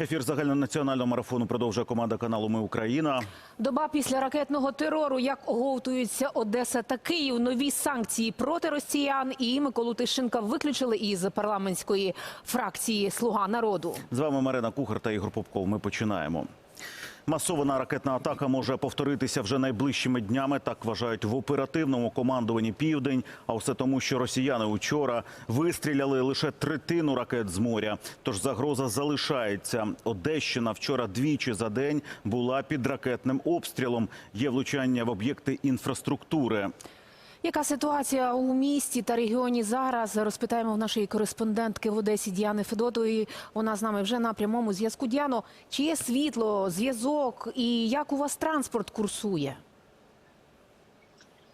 Ефір загальнонаціонального марафону продовжує команда каналу Ми Україна. Доба після ракетного терору, як оговтуються Одеса та Київ, нові санкції проти росіян і Миколу Тищенка виключили із парламентської фракції Слуга народу. З вами Марина Кухар та Ігор Попков. Ми починаємо. Масована ракетна атака може повторитися вже найближчими днями. Так вважають в оперативному командуванні Південь. А все тому, що росіяни учора вистріляли лише третину ракет з моря. Тож загроза залишається. Одещина вчора двічі за день була під ракетним обстрілом. Є влучання в об'єкти інфраструктури. Яка ситуація у місті та регіоні зараз? Розпитаємо в нашої кореспондентки в Одесі Діани Федотової. Вона з нами вже на прямому зв'язку. Діано, чи є світло, зв'язок і як у вас транспорт курсує?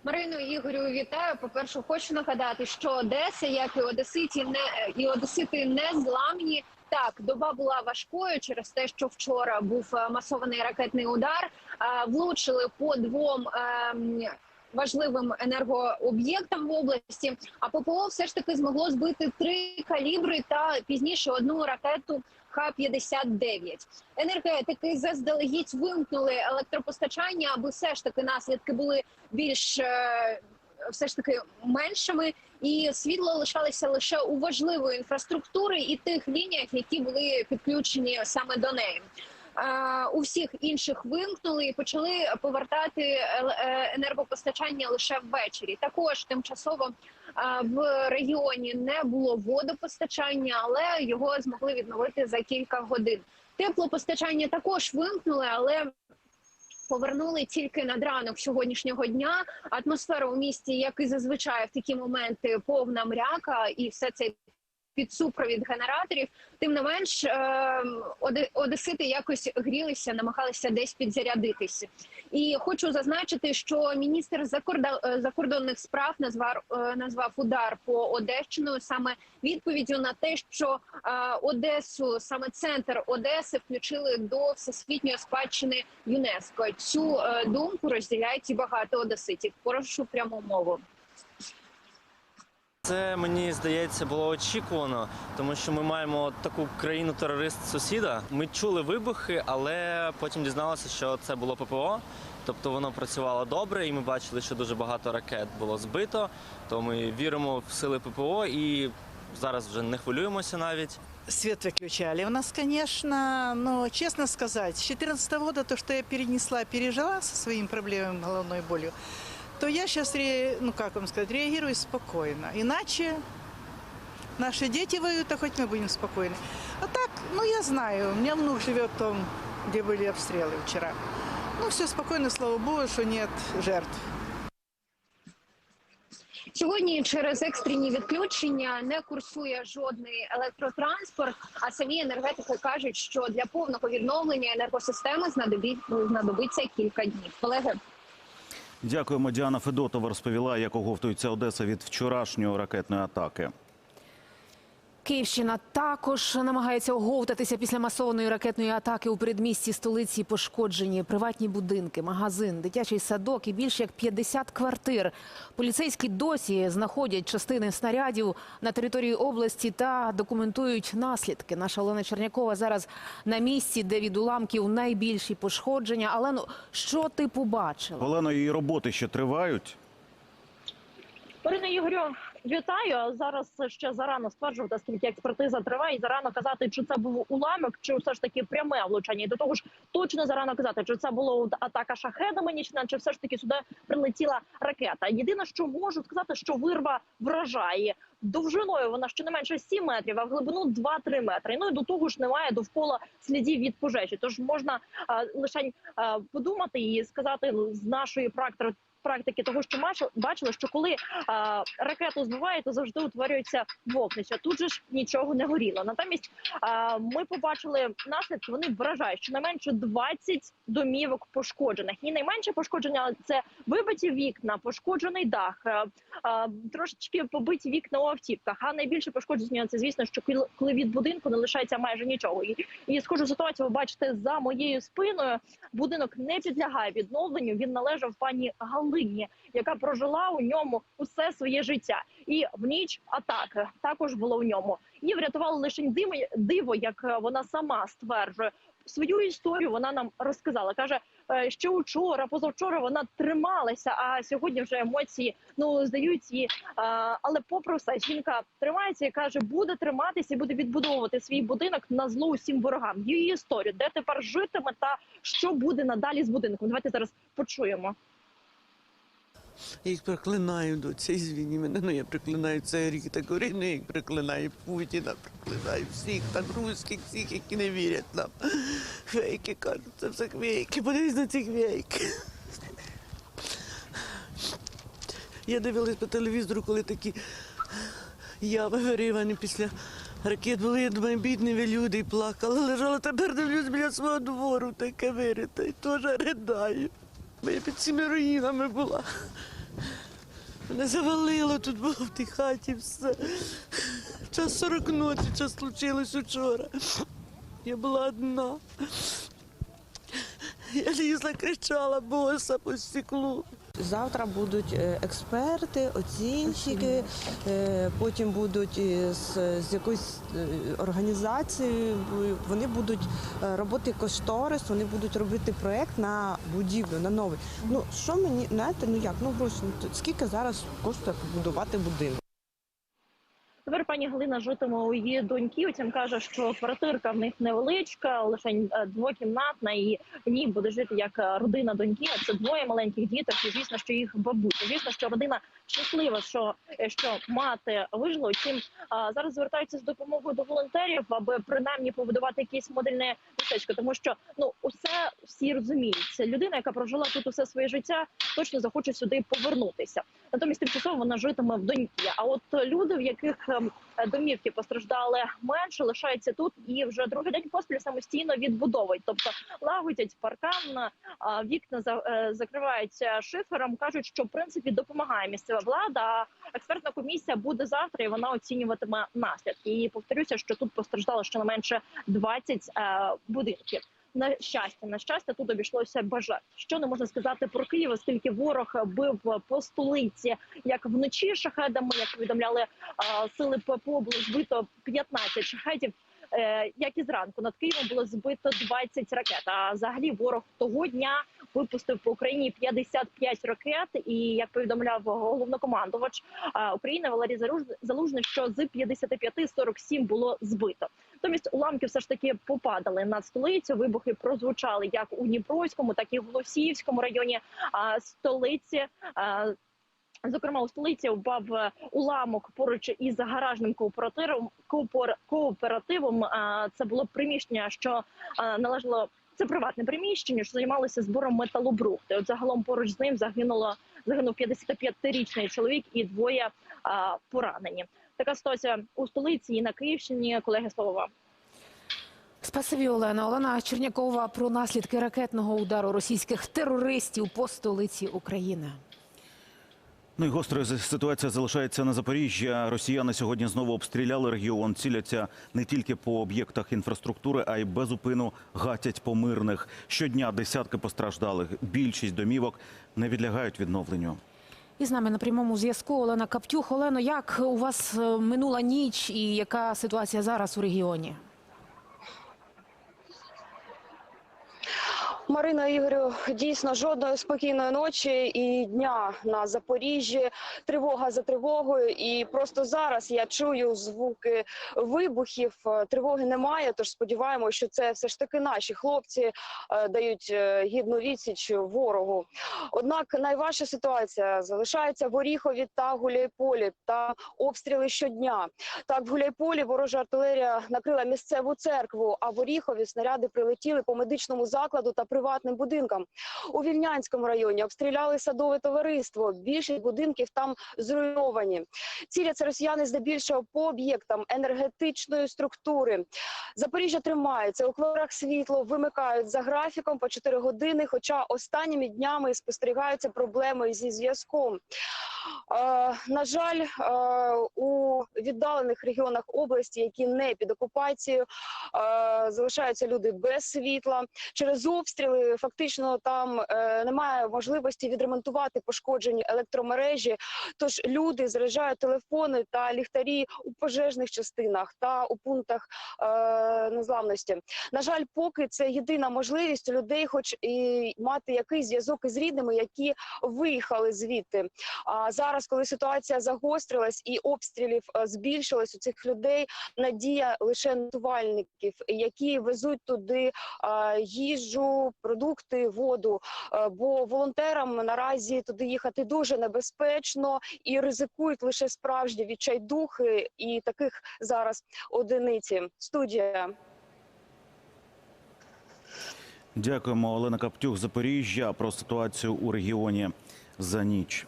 Марину Ігорю, вітаю. По перше, хочу нагадати, що Одеса, як і Одеситі, не і Одесити не зламні. Так, доба була важкою через те, що вчора був е, масований ракетний удар. Е, Влучили по двом ем, важливим енергооб'єктам в області. А ППО все ж таки змогло збити три калібри та пізніше одну ракету Х-59. Енергетики заздалегідь вимкнули електропостачання, аби все ж таки наслідки були більш е, все ж таки меншими, і світло лишалося лише у важливої інфраструктури і тих лініях, які були підключені саме до неї. У всіх інших вимкнули і почали повертати е, е, енергопостачання лише ввечері. Також тимчасово е, в регіоні не було водопостачання, але його змогли відновити за кілька годин. Теплопостачання також вимкнули, але повернули тільки над ранок сьогоднішнього дня. Атмосфера у місті, як і зазвичай, в такі моменти повна мряка, і все це під супровід генераторів. Тим не менш, е, одесити якось грілися, намагалися десь підзарядитися. І хочу зазначити, що міністр е, закордонних справ назвав е, назвав удар по Одещину саме відповіддю на те, що Одесу, саме центр Одеси, включили до всесвітньої спадщини ЮНЕСКО. Цю думку розділяють і багато одеситів. Прошу пряму мову. Це мені здається було очікувано, тому що ми маємо таку країну терорист сусіда. Ми чули вибухи, але потім дізналися, що це було ППО. Тобто воно працювало добре, і ми бачили, що дуже багато ракет було збито. То ми віримо в сили ППО і зараз вже не хвилюємося навіть. Свет выключали. У нас, конечно, но честно сказать, с 2014 года то, что я перенесла, пережила со своими проблемами, головной болью, то я сейчас, ну как вам сказать, реагирую спокойно. Иначе наши дети воюют, а хоть мы будем спокойны. А так, ну я знаю, у меня внук живет там, где были обстрелы вчера. Ну все спокойно, слава богу, что нет жертв. Сьогодні через екстрені відключення не курсує жодний електротранспорт. А самі енергетики кажуть, що для повного відновлення енергосистеми знадобі- знадобиться кілька днів. Колеги, Дякуємо. Діана Федотова розповіла, як оговтується Одеса від вчорашньої ракетної атаки. Київщина також намагається оговтатися після масованої ракетної атаки у передмісті столиці. Пошкоджені приватні будинки, магазин, дитячий садок і більше як 50 квартир. Поліцейські досі знаходять частини снарядів на території області та документують наслідки. Наша Олена Чернякова зараз на місці, де від уламків найбільші пошкодження. Але ну що ти побачила? Олено, її роботи ще тривають. Марина Ігорю, вітаю. Зараз ще зарано стверджувати, скільки експертиза триває, і зарано казати, чи це був уламок, чи все ж таки пряме влучання. І до того ж, точно зарано казати, чи це було атака шахедами нічна, чи все ж таки сюди прилетіла ракета. Єдине, що можу сказати, що вирва вражає. Довжиною вона щонайменше 7 метрів, а в глибину 2-3 метри. Ну і до того ж немає довкола слідів від пожежі. Тож можна а, лише а, подумати і сказати з нашої практики. Практики того, що бачили- що коли а, ракету збивають, то завжди утворюється вогнище. Тут же ж нічого не горіло. Натомість а, ми побачили наслідки. Вони вражають, що найменше 20 домівок пошкоджених. І найменше пошкодження це вибиті вікна, пошкоджений дах, а, трошечки побиті вікна у автівках. А найбільше пошкодження це звісно, що коли- від будинку не лишається майже нічого. І, і схожу ситуацію ви бачите за моєю спиною. Будинок не підлягає відновленню. Він належав пані Галині. Галині, яка прожила у ньому усе своє життя. І в ніч атаки також було в ньому. Її врятувало лише диво, як е, вона сама стверджує. Свою історію вона нам розказала. каже, е, що вчора, позавчора вона трималася, а сьогодні вже емоції ну здають її. Але попри все, жінка тримається і каже, буде триматися і буде відбудовувати свій будинок на зло усім ворогам. Її історію, де тепер житиме та що буде надалі з будинком. Давайте зараз почуємо. Я їх проклинаю до цієї звіні мене. Ну я проклинаю цей рік так горину, я їх проклинаю Путіна, проклинаю всіх так руських, всіх, які не вірять нам. Фейки кажуть, це все фейки. Подивись на ці фейки. Я дивилась по телевізору, коли такі яви виривані після ракет були, думаю, бідні ви люди і плакала. Лежала тепер дивлюсь біля свого двору, таке вирите, і теж ридаю. Бо я під цими руїнами була. Мене завалило тут було в тій хаті все. Час 40 ночі, час случилось учора. Я була одна. Я лізла, кричала боса по стеклу. Завтра будуть е, експерти, оцінщики, е, потім будуть із, з якоюсь е, організацією. Вони будуть е, робити кошторис, вони будуть робити проект на будівлю, на новий. Ну що мені знаєте, ну як ну гроші, ну, скільки зараз коштує побудувати будинок? Пані Галина житиме у її доньки. Утім каже, що квартирка в них невеличка, лише е, двокімнатна, і в ній буде жити як е, родина доньки. Це двоє маленьких діток. І звісно, що їх бабуся. Звісно, що родина щаслива, що, е, що мати вижила. Утім, зараз звертаються з допомогою до волонтерів, аби принаймні побудувати якесь модельне містечко. Тому що ну усе всі розуміють. Це людина, яка прожила тут усе своє життя, точно захоче сюди повернутися. Натомість тимчасово вона житиме в доньки. А от люди, в яких ем, домівки постраждали менше, лишаються тут і вже другий день поспіль самостійно відбудовують. Тобто лагодять паркан, вікна за- е, закриваються шифером. кажуть, що в принципі допомагає місцева влада. А експертна комісія буде завтра, і вона оцінюватиме наслідки. І повторюся, що тут постраждало щонайменше 20 е, будинків. На щастя, на щастя, тут обійшлося бажа. Що не можна сказати про Київ, оскільки ворог бив по столиці як вночі шахедами, як повідомляли сили ППО, було збито 15 шахедів. Е, як і зранку над Києвом було збито 20 ракет. А взагалі ворог того дня випустив по Україні 55 ракет. І як повідомляв головнокомандувач а, України Валерій Залуж- Залужний, що з 55 47 було збито. Натомість уламки все ж таки попадали над столицю. Вибухи прозвучали як у Дніпровському, так і в Голосіївському районі а, столиці. А, Зокрема, у столиці впав е, уламок поруч із гаражним кооперативом. коопер- кооперативом. Це було приміщення, що належало. Це приватне приміщення, що займалося збором металобрухту. От загалом поруч з ним загинуло загинув 55-річний чоловік і двоє а, поранені. Така ситуація у столиці і на Київщині. Колеги, слово вам. Спасибі, Олена. Олена Чернякова про наслідки ракетного удару російських терористів по столиці України. Ну і гострою з- ситуація залишається на Запоріжжі. Росіяни сьогодні знову обстріляли регіон. Ціляться не тільки по об'єктах інфраструктури, а й безупину гатять по мирних. Щодня десятки постраждалих. Більшість домівок не відлягають відновленню. І з нами на прямому зв'язку Олена Каптюх. Олено, як у вас е, минула ніч і яка ситуація зараз у регіоні? Марина Ігорю, дійсно жодної спокійної ночі і дня на Запоріжжі. Тривога за тривогою. І просто зараз я чую звуки вибухів. Е, Тривоги немає. Тож сподіваємося, що це все ж таки наші хлопці е, дають е, гідну відсіч ворогу. Однак найважча ситуація залишається в Оріхові та Гуляйполі та обстріли щодня. Так, в Гуляйполі ворожа артилерія накрила місцеву церкву, а в Оріхові снаряди прилетіли по медичному закладу та приватним будинкам. У Вільнянському районі обстріляли садове товариство. Більшість будинків там зруйновані. Ціляться росіяни здебільшого по об'єктам енергетичної структури. Запоріжжя тримається у квартирах світло, вимикають за графіком по 4 години. Хоча останніми днями спостерігаються проблеми зі зв'язком. Е, на жаль, е, у віддалених регіонах області, які не під окупацією, е, залишаються люди без світла. Через обстріли фактично там е, немає можливості відремонтувати пошкоджені електромережі. Тож люди заряджають телефони та ліхтарі у пожежних частинах та у пунктах е, незламності. На жаль, поки це єдина можливість людей, хоч і мати якийсь зв'язок із рідними, які виїхали звідти. А зараз, коли ситуація загострилась і обстрілів е, збільшилось у цих людей, надія лише на рятувальників, які везуть туди е, продукти, воду. Е, Бо волонтерам наразі туди їхати дуже небезпечно і ризикують лише справжні відчайдухи, і таких зараз одиниці. Студія. Дякуємо, Олена Каптюх, Запоріжжя про ситуацію у регіоні за ніч.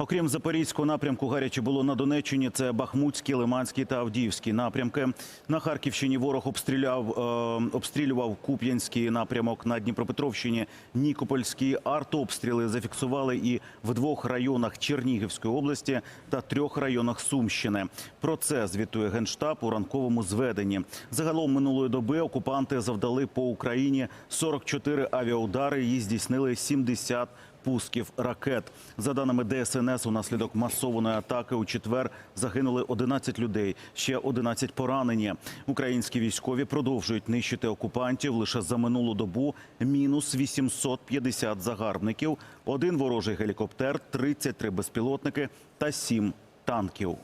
Окрім запорізького напрямку, гаряче було на Донеччині. Це Бахмутський, Лиманський та Авдіївський напрямки. На Харківщині ворог обстріляв е, обстрілював Куп'янський напрямок на Дніпропетровщині. Нікопольський артобстріли зафіксували і в двох районах Чернігівської області та трьох районах Сумщини. Про це звітує генштаб у ранковому зведенні. Загалом минулої доби окупанти завдали по Україні 44 авіаудари. Її здійснили 70 пусків ракет. За даними ДСНС, унаслідок масованої атаки у четвер загинули 11 людей, ще 11 поранені. Українські військові продовжують нищити окупантів. Лише за минулу добу мінус 850 загарбників, один ворожий гелікоптер, 33 безпілотники та 7 танків.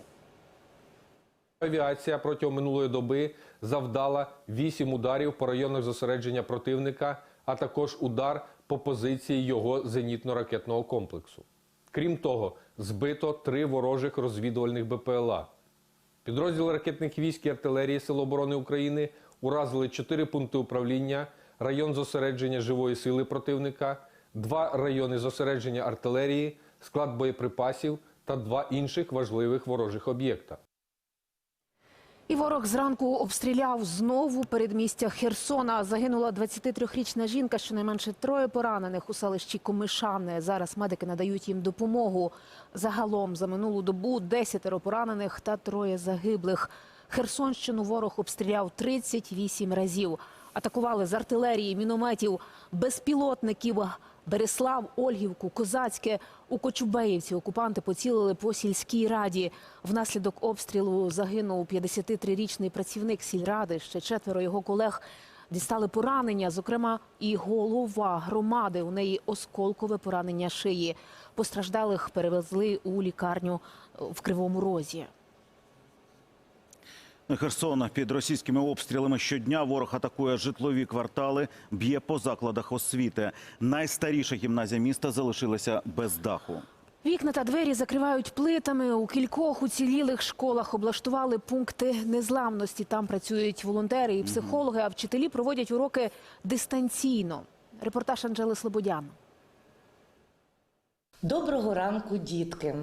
Авіація протягом минулої доби завдала 8 ударів по районах зосередження противника, а також удар по позиції його зенітно-ракетного комплексу. Крім того, збито три ворожих розвідувальних БПЛА. Підрозділи ракетних військ і артилерії Сил оборони України уразили чотири пункти управління, район зосередження живої сили противника, два райони зосередження артилерії, склад боєприпасів та два інших важливих ворожих об'єкта. І ворог зранку обстріляв знову передмістя Херсона. Загинула 23-річна жінка, щонайменше троє поранених у селищі Комишане. Зараз медики надають їм допомогу. Загалом за минулу добу 10 поранених та троє загиблих. Херсонщину ворог обстріляв 38 разів. Атакували з артилерії, мінометів, безпілотників. Береслав, Ольгівку, Козацьке. У Кочубеївці окупанти поцілили по сільській раді. Внаслідок обстрілу загинув 53-річний працівник сільради. Ще четверо його колег дістали поранення, зокрема і голова громади. У неї осколкове поранення шиї. Постраждалих перевезли у лікарню в Кривому Розі. Херсон під російськими обстрілами щодня ворог атакує житлові квартали, б'є по закладах освіти. Найстаріша гімназія міста залишилася без даху. Вікна та двері закривають плитами. У кількох уцілілих школах облаштували пункти незламності. Там працюють волонтери і психологи, а вчителі проводять уроки дистанційно. Репортаж Анжели Слободян. Доброго ранку, дітки.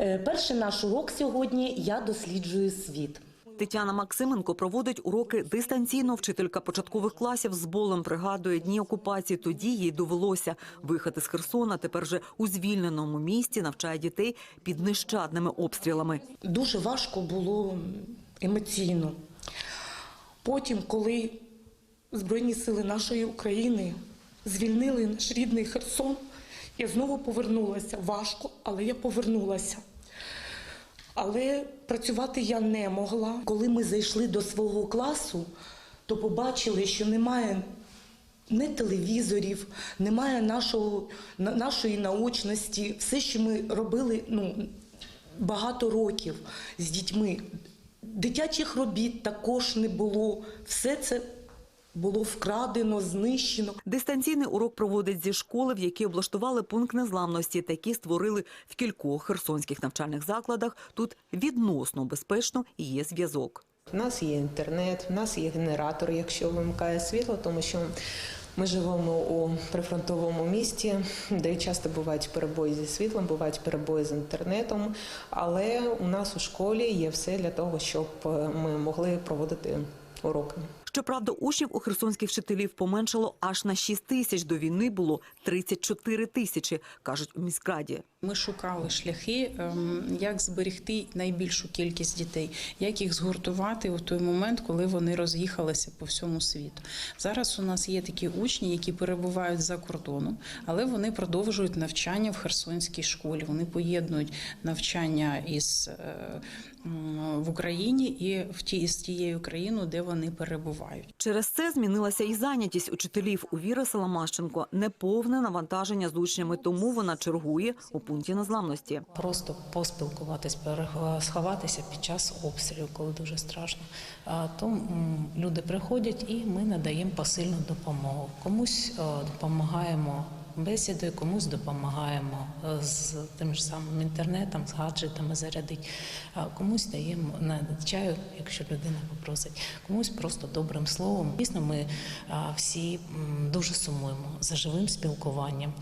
Е, Перший наш урок сьогодні я досліджую світ. Тетяна Максименко проводить уроки дистанційно. Вчителька початкових класів з болем пригадує дні окупації. Тоді їй довелося виїхати з Херсона. Тепер же у звільненому місті навчає дітей під нещадними обстрілами. Дуже важко було емоційно. Потім, коли Збройні сили нашої України звільнили наш рідний Херсон, я знову повернулася. Важко, але я повернулася. Але працювати я не могла. Коли ми зайшли до свого класу, то побачили, що немає не телевізорів, немає нашого, нашої наочності. Все, що ми робили ну, багато років з дітьми. Дитячих робіт також не було. Все це було вкрадено, знищено. Дистанційний урок проводить зі школи, в якій облаштували пункт незламності. Такі створили в кількох херсонських навчальних закладах. Тут відносно безпечно і є зв'язок. У нас є інтернет, у нас є генератор, якщо вимикає світло, тому що Ми живемо у прифронтовому місті, де часто бувають перебої зі світлом, бувають перебої з інтернетом. Але у нас у школі є все для того, щоб е, ми могли проводити уроки. Щоправда, учнів у херсонських вчителів поменшало аж на 6 тисяч. До війни було 34 тисячі, кажуть у міськраді. Ми шукали шляхи, ем, як зберегти найбільшу кількість дітей, як їх згуртувати у той момент, коли вони роз'їхалися по всьому світу. Зараз у нас є такі учні, які перебувають за кордоном, але вони продовжують навчання в Херсонській школі. Вони поєднують навчання із е, в Україні і в ті з тією країною, де вони перебувають. Через це змінилася і зайнятість учителів. У Віри Соломащенко неповне навантаження з учнями, тому вона чергує у пункті незламності. Просто поспілкуватись, сховатися під час обстрілу, коли дуже страшно. А, То люди приходять і ми надаємо посильну допомогу. Комусь е, допомагаємо бесідою, комусь допомагаємо е, з тим ж самим інтернетом, з гаджетами зарядить, а комусь даємо на чаю, якщо людина попросить, комусь просто добрим словом. Дійсно, ми всі дуже сумуємо за живим спілкуванням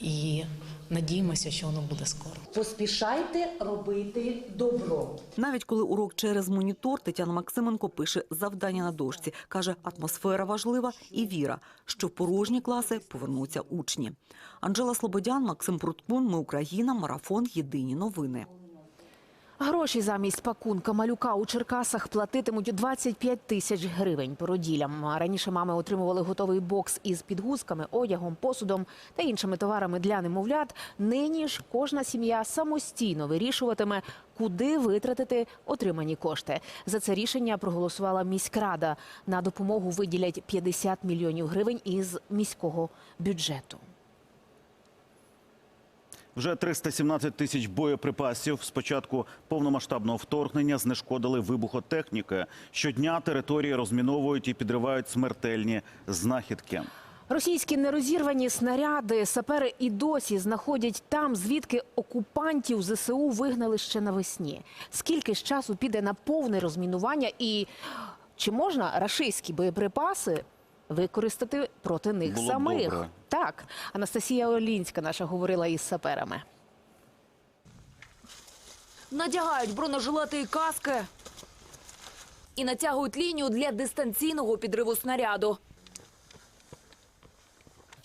і надіємося, що воно буде скоро. Поспішайте робити добро. Навіть коли урок через монітор, Тетяна Максименко пише завдання на дошці. Каже, атмосфера важлива і віра, що в порожні класи повернуться учні. Анжела Слободян, Максим Пруткун, Ми Україна, Марафон. Єдині новини. Гроші замість пакунка малюка у Черкасах платитимуть 25 тисяч гривень породілям. Раніше мами отримували готовий бокс із підгузками, одягом, посудом та іншими товарами для немовлят. Нині ж кожна сім'я самостійно вирішуватиме, куди витратити отримані кошти. За це рішення проголосувала міськрада. На допомогу виділять 50 мільйонів гривень із міського бюджету. Вже 317 тисяч боєприпасів з початку повномасштабного вторгнення знешкодили вибухотехніки. Щодня території розміновують і підривають смертельні знахідки. Російські нерозірвані снаряди сапери і досі знаходять там, звідки окупантів ЗСУ вигнали ще навесні. Скільки ж часу піде на повне розмінування і чи можна рашистські боєприпаси використати проти них Було б самих? добре. Так, Анастасія Олінська наша говорила із саперами. Надягають бронежилети і каски і натягують лінію для дистанційного підриву снаряду.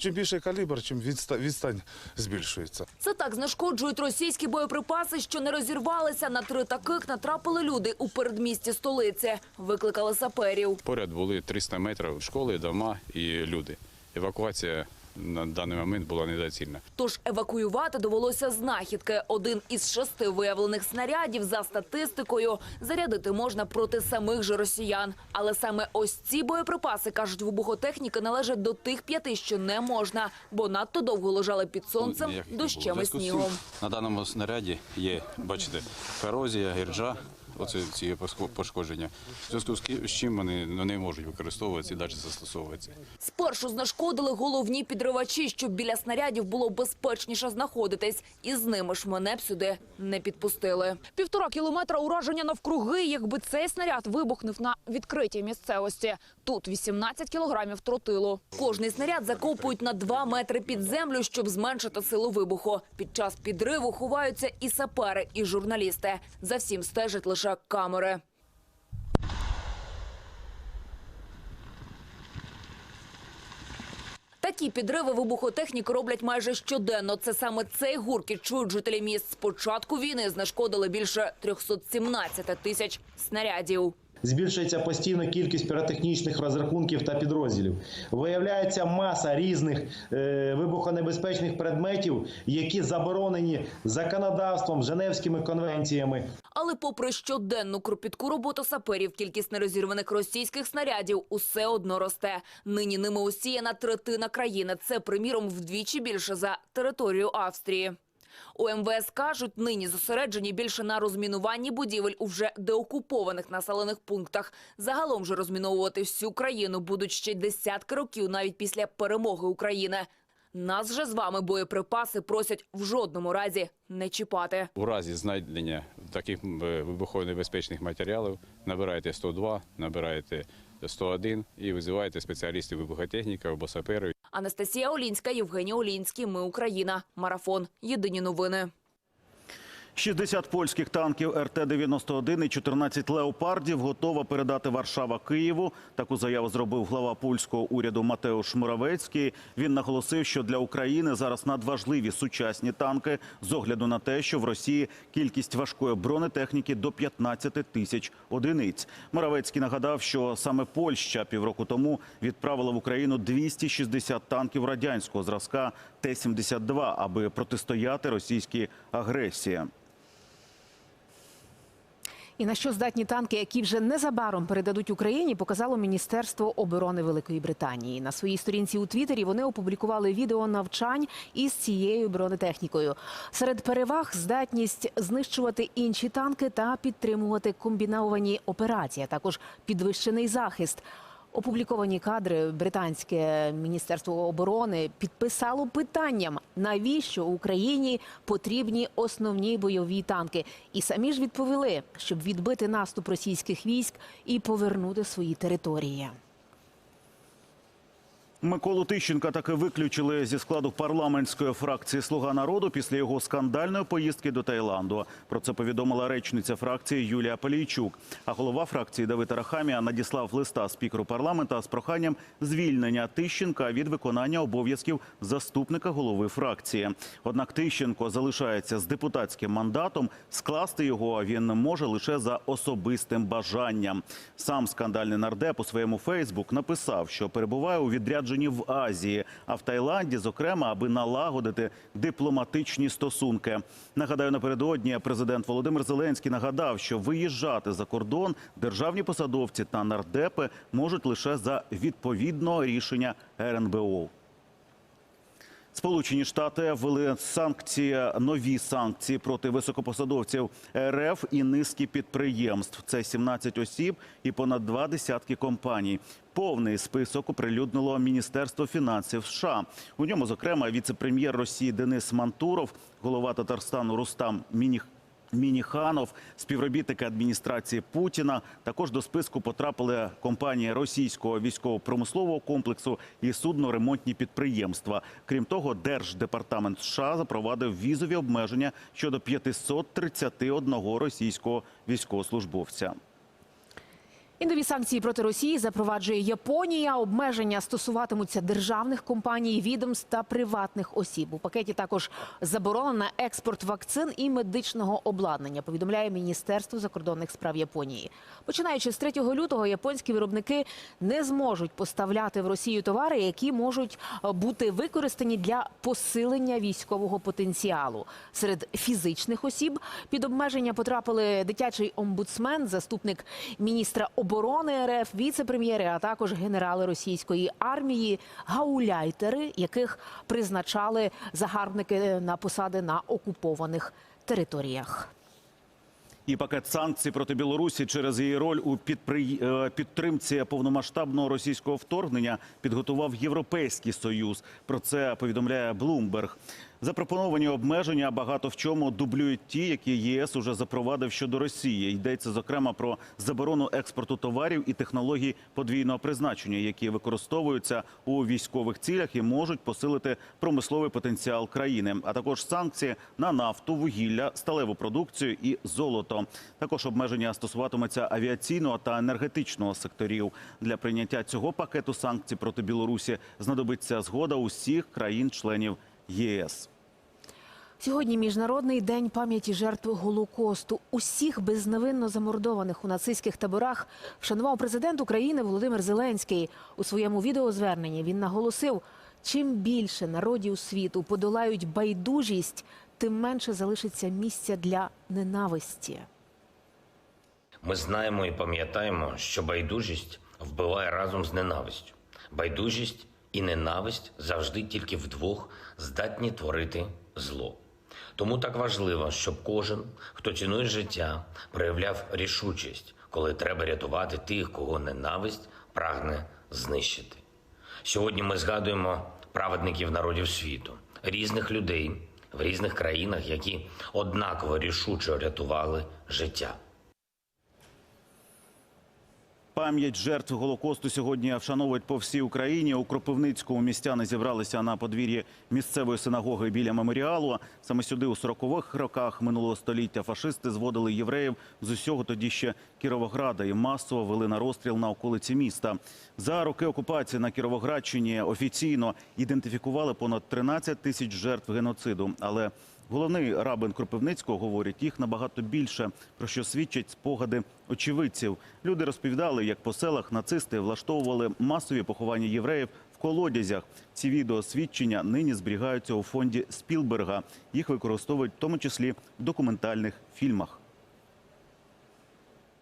Чим більший калібр, чим відста- відстань збільшується. Це так знешкоджують російські боєприпаси, що не розірвалися. На три таких натрапили люди у передмісті столиці. Викликали саперів. Поряд були 300 метрів школи, дома і люди. Евакуація на даний момент була недоцільна. Тож евакуювати довелося знахідки. Один із шести виявлених снарядів за статистикою зарядити можна проти самих же росіян. Але саме ось ці боєприпаси, кажуть вибухотехніки, належать до тих п'яти, що не можна, бо надто довго лежали під сонцем, не було. дощем і снігом. На даному снаряді є, бачите, корозія, гіржа. Оце ці пошкодження. В зв'язку з чим вони ну, не можуть використовуватися і далі застосовуватися. Спершу знешкодили головні підривачі, щоб біля снарядів було безпечніше знаходитись. І з ними ж мене б сюди не підпустили. Півтора кілометра ураження навкруги, якби цей снаряд вибухнув на відкритій місцевості. Тут 18 кілограмів тротилу. Кожний снаряд закопують на 2 метри під землю, щоб зменшити силу вибуху. Під час підриву ховаються і сапери, і журналісти. За всім стежать лише камери. Такі підриви вибухотехнік роблять майже щоденно. Це саме цей гуркіт чують жителі міст. З початку війни знешкодили більше 317 тисяч снарядів. Збільшується постійно кількість піротехнічних розрахунків та підрозділів. Виявляється маса різних е, вибухонебезпечних предметів, які заборонені законодавством, Женевськими конвенціями. Але попри щоденну кропітку роботу саперів, кількість нерозірваних російських снарядів усе одно росте. Нині ними осіяна третина країни. Це, приміром, вдвічі більше за територію Австрії. У МВС кажуть, нині зосереджені більше на розмінуванні будівель у вже деокупованих населених пунктах. Загалом же розміновувати всю країну будуть ще десятки років навіть після перемоги України. Нас же з вами боєприпаси просять в жодному разі не чіпати. У разі знайдення таких е, вибухонебезпечних матеріалів набираєте 102, набираєте 101 і визиваєте спеціалістів вибухотехніка або саперів. Анастасія Олінська, Євгеній Олінський. Ми Україна. Марафон. Єдині новини. 60 польських танків РТ-91 і 14 леопардів готова передати Варшава Києву. Таку заяву зробив глава польського уряду Матеуш Моравецький. Він наголосив, що для України зараз надважливі сучасні танки з огляду на те, що в Росії кількість важкої бронетехніки до 15 тисяч одиниць. Моравецький нагадав, що саме Польща півроку тому відправила в Україну 260 танків радянського зразка Т-72, аби протистояти російській агресії. І на що здатні танки, які вже незабаром передадуть Україні, показало Міністерство оборони Великої Британії. На своїй сторінці у Твіттері вони опублікували відео навчань із цією бронетехнікою. Серед переваг здатність знищувати інші танки та підтримувати комбіновані операції, а також підвищений захист. Опубліковані кадри британське міністерство оборони підписало питанням, навіщо Україні потрібні основні бойові танки, і самі ж відповіли, щоб відбити наступ російських військ і повернути свої території. Миколу Тищенка таки виключили зі складу парламентської фракції Слуга народу після його скандальної поїздки до Таїланду. Про це повідомила речниця фракції Юлія Полійчук. А голова фракції Давид Арахамія надіслав листа спікеру парламента з проханням звільнення Тищенка від виконання обов'язків заступника голови фракції. Однак Тищенко залишається з депутатським мандатом. Скласти його він може лише за особистим бажанням. Сам скандальний нардеп у своєму Фейсбук написав, що перебуває у відрядженні в Азії, а в Таїланді, зокрема, аби налагодити дипломатичні стосунки. Нагадаю, напередодні президент Володимир Зеленський нагадав, що виїжджати за кордон державні посадовці та нардепи можуть лише за відповідного рішення РНБО. Сполучені Штати ввели санкції, нові санкції проти високопосадовців РФ і низки підприємств. Це 17 осіб і понад два десятки компаній. Повний список оприлюднило Міністерство фінансів США. У ньому, зокрема, віце-прем'єр Росії Денис Мантуров, голова Татарстану Рустам Мініх. Мініханов, співробітники адміністрації Путіна. Також до списку потрапили компанії російського військово-промислового комплексу і судно-ремонтні підприємства. Крім того, Держдепартамент США запровадив візові обмеження щодо 531 російського військовослужбовця. І нові санкції проти Росії запроваджує Японія. Обмеження стосуватимуться державних компаній, відомств та приватних осіб. У пакеті також заборона на експорт вакцин і медичного обладнання. Повідомляє Міністерство закордонних справ Японії. Починаючи з 3 лютого, японські виробники не зможуть поставляти в Росію товари, які можуть бути використані для посилення військового потенціалу. Серед фізичних осіб під обмеження потрапили дитячий омбудсмен, заступник міністра оборони РФ, віце-прем'єри, а також генерали російської армії, гауляйтери, яких призначали загарбники на посади на окупованих територіях. І пакет санкцій проти Білорусі через її роль у підпри- е, підтримці повномасштабного російського вторгнення підготував Європейський союз. Про це повідомляє Блумберг. Запропоновані обмеження багато в чому дублюють ті, які ЄС уже запровадив щодо Росії. Йдеться зокрема про заборону експорту товарів і технологій подвійного призначення, які використовуються у військових цілях і можуть посилити промисловий потенціал країни, а також санкції на нафту, вугілля, сталеву продукцію і золото. Також обмеження стосуватиметься авіаційного та енергетичного секторів. Для прийняття цього пакету санкцій проти Білорусі знадобиться згода усіх країн-членів ЄС. Сьогодні міжнародний день пам'яті жертв голокосту. Усіх безневинно замордованих у нацистських таборах вшанував президент України Володимир Зеленський. У своєму відеозверненні він наголосив: чим більше народів світу подолають байдужість, тим менше залишиться місця для ненависті. Ми знаємо і пам'ятаємо, що байдужість вбиває разом з ненавистю. Байдужість і ненависть завжди тільки вдвох здатні творити зло. Тому так важливо, щоб кожен, хто цінує життя, проявляв рішучість, коли треба рятувати тих, кого ненависть прагне знищити. Сьогодні ми згадуємо праведників народів світу, різних людей, в різних країнах, які однаково рішуче рятували життя. Пам'ять жертв Голокосту сьогодні вшановують по всій Україні. У Кропивницькому містяни зібралися на подвір'ї місцевої синагоги біля меморіалу. Саме сюди у 40-х роках минулого століття фашисти зводили євреїв з усього тоді ще Кіровограда і масово вели на розстріл на околиці міста. За роки окупації на Кіровоградщині офіційно ідентифікували понад 13 тисяч жертв геноциду. Але Головний рабин Кропивницького говорить, їх набагато більше, про що свідчать спогади очевидців. Люди розповідали, як по селах нацисти влаштовували масові поховання євреїв в колодязях. Ці відеосвідчення нині зберігаються у фонді Спілберга. Їх використовують в тому числі в документальних фільмах.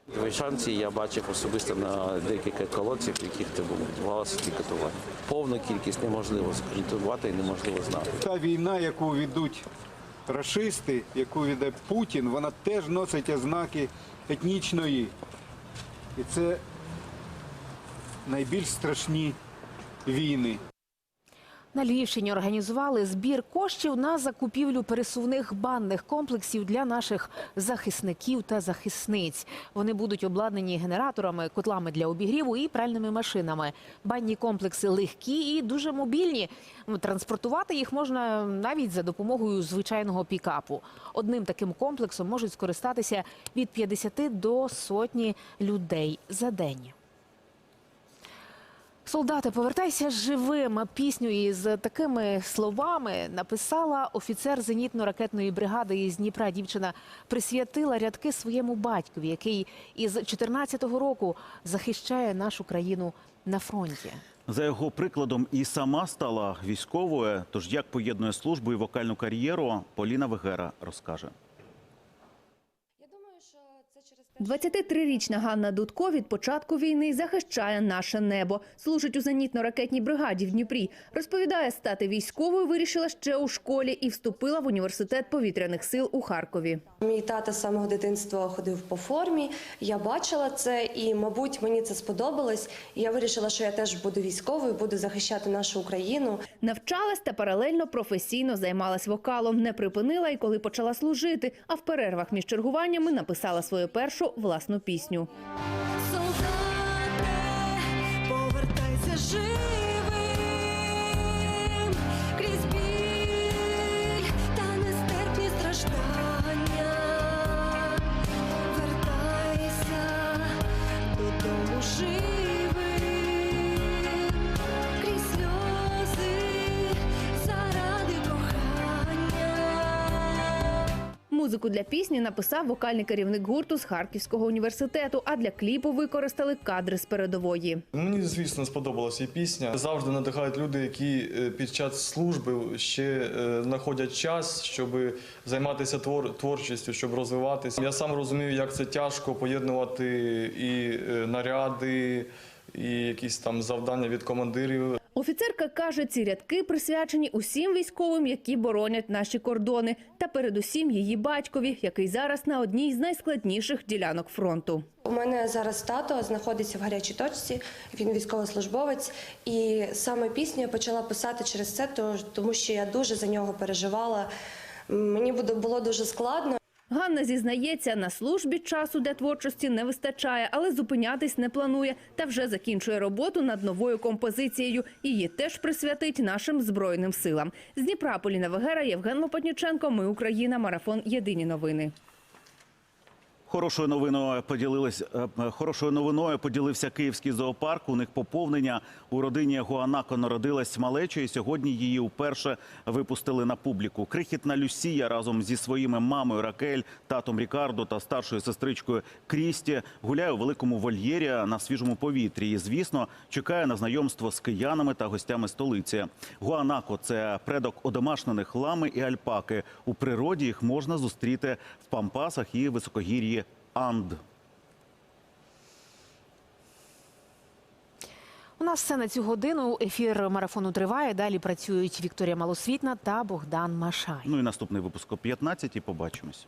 В Вишанці я бачив особисто на декілька колодців, в яких це було відбувалося ті катування. Повну кількість неможливо зорієнтувати і неможливо знати. Та війна, яку ведуть рашисти, яку веде Путін, вона теж носить ознаки етнічної. І це найбільш страшні війни. На Львівщині організували збір коштів на закупівлю пересувних банних комплексів для наших захисників та захисниць. Вони будуть обладнані генераторами, котлами для обігріву і пральними машинами. Банні комплекси легкі і дуже мобільні. Транспортувати їх можна навіть за допомогою звичайного пікапу. Одним таким комплексом можуть скористатися від 50 до сотні людей за день. Солдати, повертайся живим. Пісню із такими словами написала офіцер зенітно-ракетної бригади із Дніпра. Дівчина присвятила рядки своєму батькові, який із 14-го року захищає нашу країну на фронті. За його прикладом і сама стала військовою. Тож як поєднує службу і вокальну кар'єру, Поліна Вегера розкаже. 23-річна Ганна Дудко від початку війни захищає наше небо. Служить у зенітно-ракетній бригаді в Дніпрі. Розповідає, стати військовою вирішила ще у школі і вступила в університет повітряних сил у Харкові. Мій тато з самого дитинства ходив по формі. Я бачила це, і, мабуть, мені це сподобалось. І я вирішила, що я теж буду військовою, буду захищати нашу Україну. Навчалась та паралельно професійно займалась вокалом. Не припинила і коли почала служити. А в перервах між чергуваннями написала свою першу власну пісню. Музику для пісні написав вокальний керівник гурту з Харківського університету. А для кліпу використали кадри з передової. Мені, звісно, сподобалася пісня. Завжди надихають люди, які е, під час служби ще е, знаходять час, щоб займатися твор, творчістю, щоб розвиватися. Я сам розумію, як це тяжко поєднувати і е, наряди, і якісь там завдання від командирів. Офіцерка каже, ці рядки присвячені усім військовим, які боронять наші кордони, та передусім її батькові, який зараз на одній з найскладніших ділянок фронту. У мене зараз тато знаходиться в гарячій точці. Він військовослужбовець, і саме пісню я почала писати через це, то- тому що я дуже за нього переживала. Мені було дуже складно. Ганна зізнається, на службі часу для творчості не вистачає, але зупинятись не планує та вже закінчує роботу над новою композицією. Її теж присвятить нашим збройним силам. З Дніпра Поліна Вегера, Євген Лопатніченко. Ми Україна. Марафон. Єдині новини. Хорошою новиною поділились е, е, хорошою новиною. Поділився київський зоопарк. У них поповнення у родині Гуанако народилась малеча, і сьогодні її вперше випустили на публіку. Крихітна Люсія разом зі своїми мамою Ракель, татом Рікардо та старшою сестричкою Крісті гуляє у великому вольєрі на свіжому повітрі. І звісно, чекає на знайомство з киянами та гостями столиці. Гуанако це предок одомашнених лами і альпаки. У природі їх можна зустріти в пампасах і високогір'ї Анд. У нас все на цю годину. Ефір марафону триває. Далі працюють Вікторія Малосвітна та Богдан Машай. Ну і наступний випуск о 15 і побачимось.